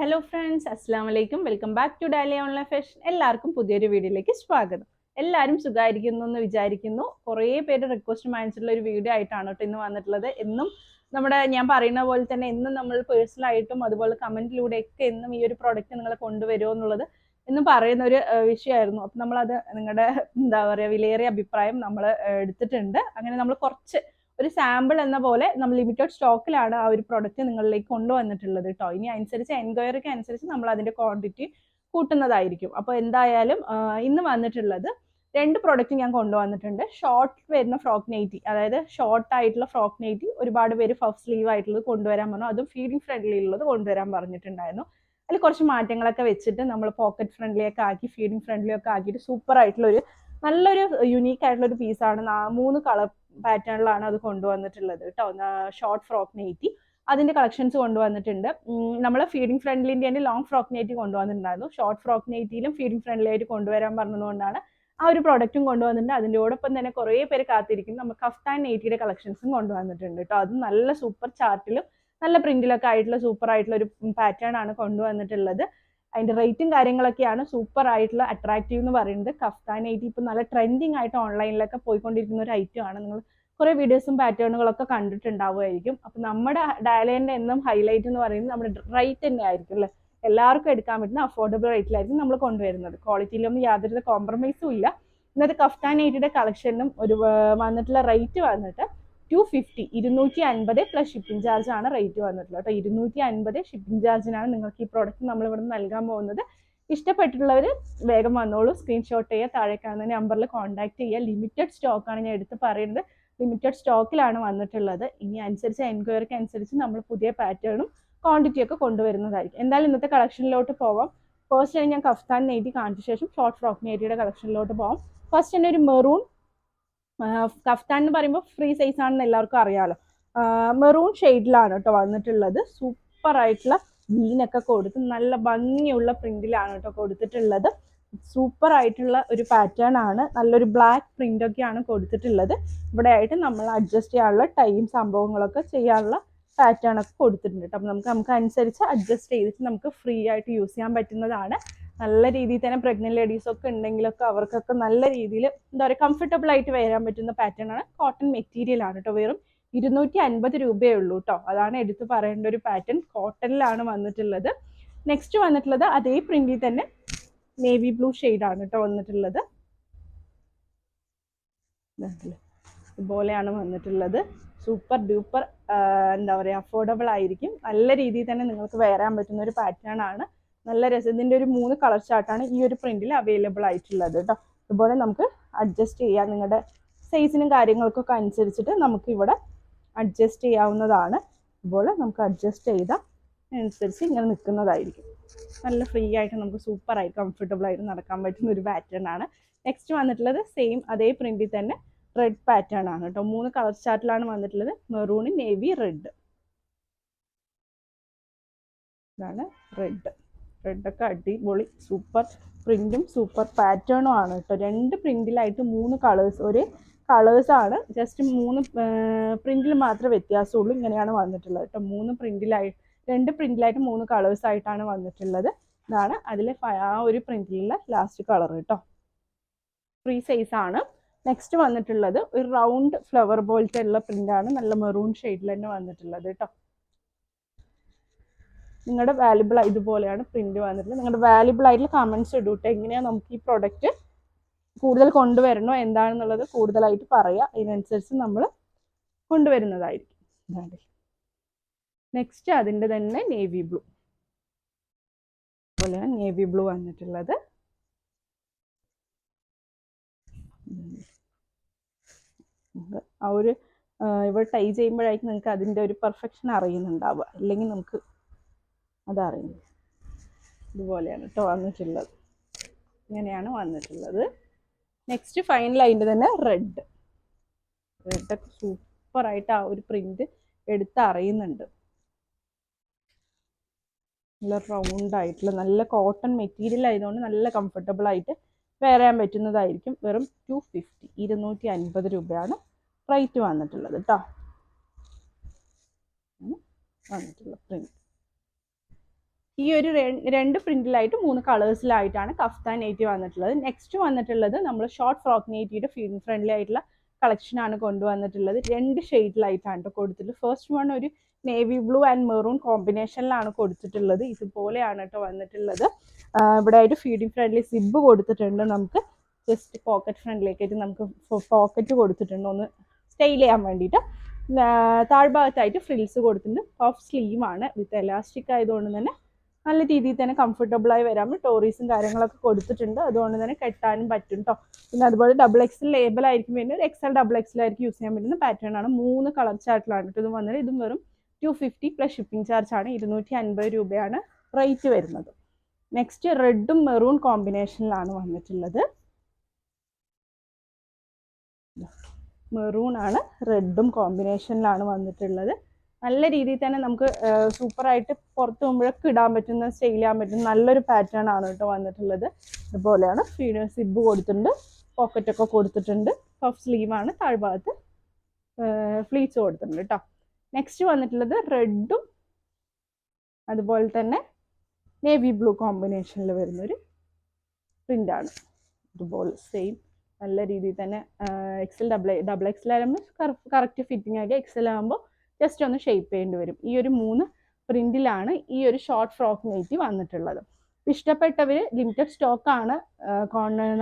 Hello friends അസ്സാം വലൈക്കും welcome back to Dali online fashion എല്ലാവർക്കും പുതിയൊരു വീഡിയോയിലേക്ക് സ്വാഗതം. എല്ലാവരും സുഖമായിരിക്കുന്നു എന്ന് വിചാരിക്കുന്നു. കുറേ പേര് റിക്വസ്റ്റ് വാങ്ങിച്ചിട്ടുള്ള ഒരു വീഡിയോ ആയിട്ടാണ് കേട്ടോ ഇന്ന് വന്നിട്ടുള്ളത്. എന്നും നമ്മുടെ ഞാൻ പറയുന്ന പോലെ തന്നെ എന്നും നമ്മൾ പേഴ്സണലായിട്ടും അതുപോലെ കമന്റിലൂടെയൊക്കെ എന്നും ഈ ഒരു പ്രോഡക്റ്റ് നിങ്ങളെ കൊണ്ടുവരുമോ എന്നുള്ളത് എന്നും പറയുന്ന ഒരു വിഷയമായിരുന്നു. അപ്പം നമ്മളത് നിങ്ങളുടെ എന്താ പറയുക വിലയേറിയ അഭിപ്രായം നമ്മൾ എടുത്തിട്ടുണ്ട്. അങ്ങനെ നമ്മൾ കുറച്ച് ഒരു സാമ്പിൾ എന്ന പോലെ നമ്മൾ ലിമിറ്റഡ് സ്റ്റോക്കിലാണ് ആ ഒരു പ്രൊഡക്റ്റ് നിങ്ങളിലേക്ക് കൊണ്ടുവന്നിട്ടുള്ളത് കേട്ടോ ഇനി അനുസരിച്ച് എൻക്വയറിക്ക് അനുസരിച്ച് നമ്മൾ അതിന്റെ ക്വാണ്ടിറ്റി കൂട്ടുന്നതായിരിക്കും. അപ്പോൾ എന്തായാലും ഇന്ന് വന്നിട്ടുള്ളത് രണ്ട് പ്രൊഡക്റ്റ് ഞാൻ കൊണ്ടുവന്നിട്ടുണ്ട്. ഷോർട്ട് വരുന്ന ഫ്രോക്ക് നൈറ്റി അതായത് ഷോർട്ട് ആയിട്ടുള്ള ഫ്രോക്ക് നൈറ്റി ഒരുപാട് പേര് ഫഫ് സ്ലീവ് ആയിട്ടുള്ളത് കൊണ്ടുവരാൻ പറഞ്ഞു. അതും ഫീഡിങ് ഫ്രണ്ട്ലി ഉള്ളത് കൊണ്ടുവരാൻ പറഞ്ഞിട്ടുണ്ടായിരുന്നു. അതിൽ കുറച്ച് മാറ്റങ്ങളൊക്കെ വെച്ചിട്ട് നമ്മൾ പോക്കറ്റ് ഫ്രണ്ട്ലി ഒക്കെ ആക്കി ഫീഡിങ് ഫ്രണ്ട്ലി ഒക്കെ ആക്കിയിട്ട് സൂപ്പർ ആയിട്ടുള്ള ഒരു നല്ലൊരു യുണീക്ക് ആയിട്ടുള്ള ഒരു പീസാണ് മൂന്ന് കളർ പാറ്റേണിലാണ് അത് കൊണ്ടുവന്നിട്ടുള്ളത് കേട്ടോ ഷോർട്ട് ഫ്രോക്ക് നെയ്റ്റി അതിന്റെ കളക്ഷൻസ് കൊണ്ടുവന്നിട്ടുണ്ട്. നമ്മളെ ഫീഡിംഗ് ഫ്രണ്ട്ലിന്റെ തന്നെ ലോങ് ഫ്രോക്ക് നെയ്റ്റി കൊണ്ടുവന്നിട്ടുണ്ടായിരുന്നു. ഷോർട്ട് ഫ്രോക്ക് നെയ്റ്റിയിലും ഫീഡിംഗ് ഫ്രണ്ട്ലി ആയിട്ട് കൊണ്ടുവരാൻ പറഞ്ഞതുകൊണ്ടാണ് ആ ഒരു പ്രോഡക്റ്റും കൊണ്ടുവന്നിട്ടുണ്ട്. അതിന്റെയോടൊപ്പം തന്നെ കുറേ പേര് കാത്തിരിക്കും നമുക്ക് കഫ്താൻ നെയ്റ്റിയുടെ കളക്ഷൻസും കൊണ്ടുവന്നിട്ടുണ്ട് കേട്ടോ അത് നല്ല സൂപ്പർ ചാർട്ടിലും നല്ല പ്രിന്റിലൊക്കെ ആയിട്ടുള്ള സൂപ്പർ ആയിട്ടുള്ള ഒരു പാറ്റേൺ ആണ് കൊണ്ടുവന്നിട്ടുള്ളത്. അതിന്റെ റേറ്റും കാര്യങ്ങളൊക്കെയാണ് സൂപ്പർ ആയിട്ടുള്ള അട്രാക്റ്റീവ് എന്ന് പറയുന്നത്. കഫ്താൻ നൈറ്റി ഇപ്പം നല്ല ട്രെൻഡിങ് ആയിട്ട് ഓൺലൈനിലൊക്കെ പോയിക്കൊണ്ടിരിക്കുന്ന ഒരു ഐറ്റം ആണ്. നിങ്ങൾ കുറേ വീഡിയോസും പാറ്റേണുകളൊക്കെ കണ്ടിട്ടുണ്ടാവുമായിരിക്കും. അപ്പം നമ്മുടെ ഡയലേന്റെ എന്നും ഹൈലൈറ്റ് എന്ന് പറയുന്നത് നമ്മുടെ റേറ്റ് തന്നെ ആയിരിക്കും അല്ലേ? എല്ലാവർക്കും എടുക്കാൻ പറ്റുന്ന അഫോർഡബിൾ റേറ്റിലായിരിക്കും നമ്മൾ കൊണ്ടുവരുന്നത്. ക്വാളിറ്റിയിലൊന്നും യാതൊരു കോംപ്രമൈസും ഇല്ല. ഇന്നത്തെ കഫ്താൻ നൈറ്റിയുടെ കളക്ഷനും ഒരു വന്നിട്ടുള്ള റേറ്റ് വന്നിട്ട് ടു ഫിഫ്റ്റി ഇരുന്നൂറ്റി അൻപത് പ്ലസ് ഷിപ്പിംഗ് ചാർജ് ആണ് റേറ്റ് വന്നിട്ടുള്ളത് കേട്ടോ. ഇരുന്നൂറ്റി അൻപത് ഷിപ്പിംഗ് ചാർജിനാണ് നിങ്ങൾക്ക് ഈ പ്രോഡക്റ്റ് നമ്മൾ ഇവിടെ നൽകാൻ പോകുന്നത്. ഇഷ്ടപ്പെട്ടിട്ടുള്ളവർ വേഗം വന്നോളൂ. സ്ക്രീൻഷോട്ട് ചെയ്യുക. താഴെ കാണുന്ന നമ്പറിൽ കോൺടാക്ട് ചെയ്യുക. ലിമിറ്റഡ് സ്റ്റോക്കാണ് ഞാൻ എടുത്ത് പറയുന്നത്. ലിമിറ്റഡ് സ്റ്റോക്കിലാണ് വന്നിട്ടുള്ളത്. ഇനി അനുസരിച്ച് എൻക്വയറിക്ക് അനുസരിച്ച് നമ്മൾ പുതിയ പാറ്റേണും ക്വാണ്ടിറ്റി ഒക്കെ കൊണ്ടുവരുന്നതായിരിക്കും. എന്തായാലും ഇന്നത്തെ കളക്ഷനിലോട്ട് പോവാം. ഫസ്റ്റ് ഞാൻ കഫ്താൻ നെയ്റ്റി കാണിച്ച ശേഷം ഷോർട്ട് ഫ്രോക്ക് നേരിയുടെ കളക്ഷനിലോട്ട് പോവാം. ഫസ്റ്റ് തന്നെ ഒരു മെറൂൺ കഫ്താൻ എന്ന് പറയുമ്പോൾ ഫ്രീ സൈസ് ആണെന്ന് എല്ലാവർക്കും അറിയാലോ. മെറൂൺ ഷെയ്ഡിലാണ് കേട്ടോ വന്നിട്ടുള്ളത്. സൂപ്പർ ആയിട്ടുള്ള വീനൊക്കെ കൊടുത്ത് നല്ല ഭംഗിയുള്ള പ്രിന്റിലാണ് കേട്ടോ കൊടുത്തിട്ടുള്ളത്. സൂപ്പർ ആയിട്ടുള്ള ഒരു പാറ്റേൺ ആണ്. നല്ലൊരു ബ്ലാക്ക് പ്രിന്റ് ഒക്കെയാണ് കൊടുത്തിട്ടുള്ളത്. ഇവിടെ ആയിട്ട് നമ്മൾ അഡ്ജസ്റ്റ് ചെയ്യാനുള്ള ടൈം സംഭവങ്ങളൊക്കെ ചെയ്യാനുള്ള പാറ്റേൺ ഒക്കെ കൊടുത്തിട്ടുണ്ട് കേട്ടോ. അപ്പം നമുക്ക് നമുക്ക് അനുസരിച്ച് അഡ്ജസ്റ്റ് ചെയ്തിട്ട് നമുക്ക് ഫ്രീ ആയിട്ട് യൂസ് ചെയ്യാൻ പറ്റുന്നതാണ്. നല്ല രീതിയിൽ തന്നെ പ്രഗ്നന്റ് ലേഡീസ് ഒക്കെ ഉണ്ടെങ്കിലൊക്കെ അവർക്കൊക്കെ നല്ല രീതിയിൽ എന്താ പറയുക കംഫർട്ടബിൾ ആയിട്ട് വരാൻ പറ്റുന്ന പാറ്റേൺ ആണ് കോട്ടൺ മെറ്റീരിയൽ ആണ് കേട്ടോ വെറും ഇരുന്നൂറ്റി അൻപത് രൂപയേ ഉള്ളൂ കേട്ടോ അതാണ് എടുത്തു പറയേണ്ട ഒരു പാറ്റേൺ കോട്ടണിലാണ് വന്നിട്ടുള്ളത്. നെക്സ്റ്റ് വന്നിട്ടുള്ളത് അതേ പ്രിന്റിൽ തന്നെ നേവി ബ്ലൂ ആണ് കേട്ടോ വന്നിട്ടുള്ളത്. ഇതുപോലെയാണ് വന്നിട്ടുള്ളത്. സൂപ്പർ ഡ്യൂപ്പർ എന്താ പറയുക അഫോർഡബിൾ ആയിരിക്കും. നല്ല രീതിയിൽ തന്നെ നിങ്ങൾക്ക് വരാൻ പറ്റുന്ന ഒരു പാറ്റേൺ ആണ്. നല്ല രസം. ഇതിന്റെ ഒരു മൂന്ന് കളർ ചാർട്ടാണ് ഈ ഒരു പ്രിന്റിൽ അവൈലബിൾ ആയിട്ടുള്ളത് കേട്ടോ അതുപോലെ നമുക്ക് അഡ്ജസ്റ്റ് ചെയ്യാം. നിങ്ങളുടെ സൈസിനും കാര്യങ്ങൾക്കൊക്കെ അനുസരിച്ചിട്ട് നമുക്ക് ഇവിടെ അഡ്ജസ്റ്റ് ചെയ്യാവുന്നതാണ്. അതുപോലെ നമുക്ക് അഡ്ജസ്റ്റ് ചെയ്ത അനുസരിച്ച് ഇങ്ങനെ നിൽക്കുന്നതായിരിക്കും നല്ല ഫ്രീ ആയിട്ട് നമുക്ക് സൂപ്പറായി കംഫർട്ടബിൾ ആയിട്ട് നടക്കാൻ പറ്റുന്ന ഒരു പാറ്റേൺ ആണ്. നെക്സ്റ്റ് വന്നിട്ടുള്ളത് സെയിം അതേ പ്രിന്റിൽ തന്നെ റെഡ് പാറ്റേൺ ആണ് കേട്ടോ മൂന്ന് കളർ ചാർട്ടിലാണ് വന്നിട്ടുള്ളത്. മെറൂണ് നേവി റെഡ് ഇതാണ് റെഡ് റെഡൊക്കെ അടിപൊളി സൂപ്പർ പ്രിന്റും സൂപ്പർ പാറ്റേണും ആണ് കേട്ടോ രണ്ട് പ്രിന്റിലായിട്ട് മൂന്ന് കളേഴ്സ് ഒരേ കളേഴ്സ് ആണ്. ജസ്റ്റ് മൂന്ന് പ്രിന്റിൽ മാത്രമേ വ്യത്യാസമുള്ളൂ. ഇങ്ങനെയാണ് വന്നിട്ടുള്ളത് കേട്ടോ മൂന്ന് പ്രിന്റിലായി രണ്ട് പ്രിന്റിലായിട്ട് മൂന്ന് കളേഴ്സ് ആയിട്ടാണ് വന്നിട്ടുള്ളത്. ഇതാണ് അതിൽ ആ ഒരു പ്രിന്റിലുള്ള ലാസ്റ്റ് കളർ കേട്ടോ ഫ്രീ സൈസ് ആണ്. നെക്സ്റ്റ് വന്നിട്ടുള്ളത് ഒരു റൗണ്ട് ഫ്ലവർ പോലത്തെ ഉള്ള പ്രിന്റ് ആണ്. നല്ല മെറൂൺ ഷെയ്ഡിൽ തന്നെ വന്നിട്ടുള്ളത് കേട്ടോ നിങ്ങളുടെ വാല്യുബിൾ ഇതുപോലെയാണ് പ്രിന്റ് വന്നിട്ടുള്ളത് നിങ്ങളുടെ വാല്യുബിൾ ആയിട്ടുള്ള കമന്റ്സ് ഇടൂട്ടെ. എങ്ങനെയാണ് നമുക്ക് ഈ പ്രൊഡക്റ്റ് കൂടുതൽ കൊണ്ടുവരണോ എന്താണെന്നുള്ളത് കൂടുതലായിട്ട് പറയുക അതിനനുസരിച്ച് നമ്മൾ കൊണ്ടുവരുന്നതായിരിക്കും. നെക്സ്റ്റ് അതിന്റെ തന്നെ നേവി ബ്ലൂ അതുപോലെ നേവി ബ്ലൂ വന്നിട്ടുള്ളത്. ആ ഒരു ഇവിടെ ടൈ ചെയ്യുമ്പോഴായിരിക്കും നിങ്ങൾക്ക് അതിന്റെ ഒരു പെർഫെക്ഷൻ അറിയുന്നുണ്ടാവുക. അല്ലെങ്കിൽ നമുക്ക് അതറിയില്ല. ഇതുപോലെയാണ് കേട്ടോ വന്നിട്ടുള്ളത്. ഇങ്ങനെയാണ് വന്നിട്ടുള്ളത്. നെക്സ്റ്റ് ഫൈനൽ അതിന്റെ തന്നെ റെഡ് റെഡൊക്കെ സൂപ്പറായിട്ട് ആ ഒരു പ്രിന്റ് എടുത്ത് അറിയുന്നുണ്ട്. നല്ല റൗണ്ട് ആയിട്ടുള്ള നല്ല കോട്ടൺ മെറ്റീരിയൽ ആയതുകൊണ്ട് നല്ല കംഫർട്ടബിൾ ആയിട്ട് വെയർ ചെയ്യാൻ പറ്റുന്നതായിരിക്കും. വെറും ടു ഫിഫ്റ്റി ഇരുന്നൂറ്റി അൻപത് രൂപയാണ് റേറ്റ് വന്നിട്ടുള്ളത് കേട്ടോ വന്നിട്ടുള്ള പ്രിന്റ് ഈ ഒരു രണ്ട് പ്രിന്റിലായിട്ട് മൂന്ന് കളേഴ്സിലായിട്ടാണ് കഫ്താൻ നെയ്റ്റി വന്നിട്ടുള്ളത്. നെക്സ്റ്റ് വന്നിട്ടുള്ളത് നമ്മൾ ഷോർട്ട് ഫ്രോക്ക് നെയ്റ്റിയുടെ ഫീൽ ഫ്രണ്ട്ലി ആയിട്ടുള്ള കളക്ഷനാണ് കൊണ്ടുവന്നിട്ടുള്ളത്. രണ്ട് ഷെയ്ഡിലായിട്ടാണ് ട്ടോ കൊടുത്തിട്ടുള്ളത്. ഫസ്റ്റ് വൺ ഒരു നേവി ബ്ലൂ ആൻഡ് മെറൂൺ കോമ്പിനേഷനിലാണ് കൊടുത്തിട്ടുള്ളത്. ഇതുപോലെയാണ് കേട്ടോ വന്നിട്ടുള്ളത്. ഇവിടെ ആയിട്ട് ഫീഡിങ് ഫ്രണ്ട്ലി സിബ് കൊടുത്തിട്ടുണ്ട് നമുക്ക്. ജസ്റ്റ് പോക്കറ്റ് ഫ്രണ്ടിലേക്കായിട്ട് നമുക്ക് പോക്കറ്റ് കൊടുത്തിട്ടുണ്ട്. ഒന്ന് സ്റ്റൈൽ ചെയ്യാൻ വേണ്ടിയിട്ട്. താഴ്ഭാഗത്തായിട്ട് ഫ്രിൽസ് കൊടുത്തിട്ടുണ്ട്. പഫ് സ്ലീവാണ് വിത്ത് എലാസ്റ്റിക് ആയതുകൊണ്ട് തന്നെ നല്ല രീതിയിൽ തന്നെ കംഫർട്ടബിൾ ആയി വരാൻ ടോറീസും കാര്യങ്ങളൊക്കെ കൊടുത്തിട്ടുണ്ട്. അതുകൊണ്ട് തന്നെ കെട്ടാനും പറ്റും കേട്ടോ പിന്നെ അതുപോലെ ഡബിൾ എക്സൽ ലേബൽ ആയിരിക്കും വരുന്നത്. ഒരു എക്സൽ ഡബിൾ എക്സൽ ആയിരിക്കും യൂസ് ചെയ്യാൻ പറ്റുന്ന പാറ്റേൺ ആണ്. മൂന്ന് കളർ ചാർട്ടിലാണ് ഇത് വന്നത്. ഇതും വെറും two fifty plus shipping charge ആണ്. ഇരുന്നൂറ്റി അൻപത് രൂപയാണ് റേറ്റ് വരുന്നത്. നെക്സ്റ്റ് റെഡും മെറൂൺ കോമ്പിനേഷനിലാണ് വന്നിട്ടുള്ളത്. മെറൂൺ ആണ്. റെഡും കോമ്പിനേഷനിലാണ് വന്നിട്ടുള്ളത്. നല്ല രീതിയിൽ തന്നെ നമുക്ക് സൂപ്പറായിട്ട് പുറത്ത് പോകുമ്പോഴൊക്കെ ഇടാൻ പറ്റുന്ന സ്റ്റൈൽ ചെയ്യാൻ പറ്റുന്ന നല്ലൊരു പാറ്റേൺ ആണ് കേട്ടോ വന്നിട്ടുള്ളത്. ഇതുപോലെയാണ് ഫീഡ് സിബ് കൊടുത്തിട്ടുണ്ട് പോക്കറ്റ് ഒക്കെ കൊടുത്തിട്ടുണ്ട്. പഫ് സ്ലീവാണ് താഴ്ഭാഗത്ത് ഫ്ലീറ്റ്സ് കൊടുത്തിട്ടുണ്ട് കേട്ടോ. നെക്സ്റ്റ് വന്നിട്ടുള്ളത് റെഡും അതുപോലെ തന്നെ നേവി ബ്ലൂ കോമ്പിനേഷനിൽ വരുന്നൊരു ആണ്. ഇതുപോലെ സെയിം നല്ല രീതിയിൽ തന്നെ എക്സൽ ഡബിൾ ഡബിൾ എക്സൽ ആകുമ്പോൾ കറക്റ്റ് ഫിറ്റിംഗ് ആക്കി എക്സൽ ആകുമ്പോൾ ജസ്റ്റ് ഒന്ന് ഷെയ്പ്പ് ചെയ്യേണ്ടി വരും. ഈ ഒരു മൂന്ന് പ്രിന്റിലാണ് ഈ ഒരു ഷോർട്ട് ഫ്രോക്ക് നൈറ്റി വന്നിട്ടുള്ളത്. ഇഷ്ടപ്പെട്ടവർ ലിമിറ്റഡ് സ്റ്റോക്കാണ്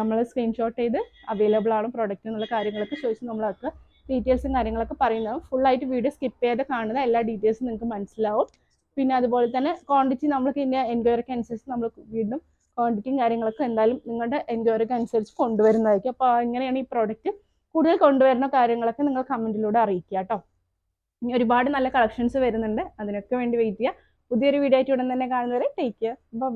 നമ്മൾ സ്ക്രീൻഷോട്ട് ചെയ്ത് അവൈലബിൾ ആണ് പ്രോഡക്റ്റ് എന്നുള്ള കാര്യങ്ങളൊക്കെ ചോദിച്ച് നമ്മളൊക്കെ ഡീറ്റെയിൽസും കാര്യങ്ങളൊക്കെ പറയുന്നത്. ഫുള്ളായിട്ട് വീഡിയോ സ്കിപ്പ് ചെയ്ത് കാണുന്ന എല്ലാ ഡീറ്റെയിൽസും നിങ്ങൾക്ക് മനസ്സിലാവും. പിന്നെ അതുപോലെ തന്നെ ക്വാണ്ടിറ്റി നമ്മൾക്ക് ഇതിന്റെ എൻക്വയറിക്ക് അനുസരിച്ച് നമ്മൾ വീണ്ടും ക്വാണ്ടിറ്റിയും കാര്യങ്ങളൊക്കെ എന്തായാലും നിങ്ങളുടെ എൻക്വയറിക്ക് അനുസരിച്ച് കൊണ്ടുവരുന്നതായിരിക്കും. അപ്പോൾ എങ്ങനെയാണ് ഈ പ്രോഡക്റ്റ് കൂടുതൽ കൊണ്ടുവരുന്ന കാര്യങ്ങളൊക്കെ നിങ്ങൾ കമന്റിലൂടെ അറിയിക്കുക കേട്ടോ. ഇനി ഒരുപാട് നല്ല കളക്ഷൻസ് വരുന്നുണ്ട്. അതിനൊക്കെ വേണ്ടി വെയിറ്റ് ചെയ്യുക. പുതിയൊരു വീഡിയോ ആയിട്ട് ഉടൻ തന്നെ കാണുന്നവരെ ടേക്ക് കെയർ ബൈ